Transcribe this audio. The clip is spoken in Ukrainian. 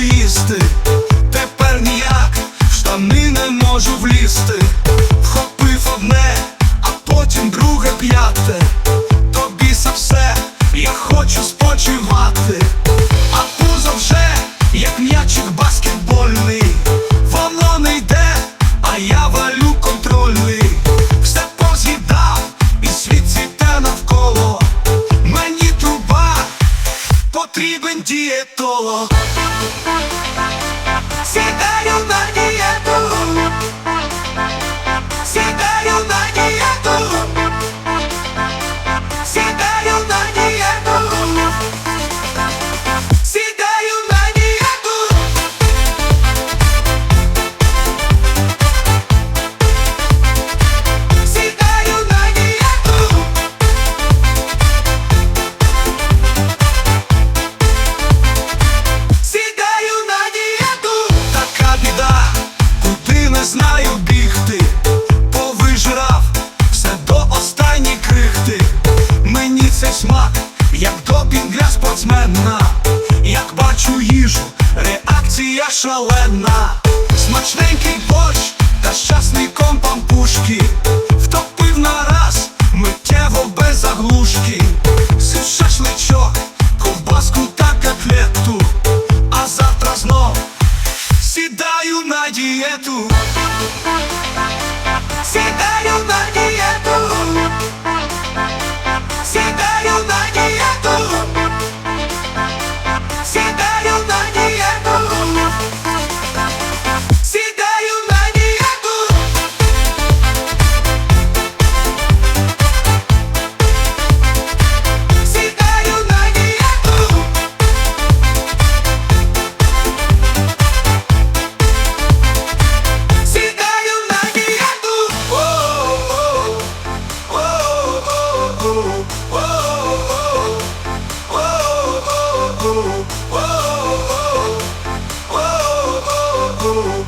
їсти. Тепер ніяк в штани не можу влізти. Вхопив одне, а потім друге п'яте. До біса все, я хочу спочивати. А пузо вже, як м'ячик баскетбольний. Воно не йде, а я валю контрольний. Потрібен дієтолог. Смак, як допінг для спортсмена. Як бачу їжу, реакція шалена. Смачненький борщ та з часником пампушки. Втопив миттєво без заглушки. Сив шашличок, ковбаску та котлету. А завтра знов сідаю на дієту. Сідаю на дієту. Oh.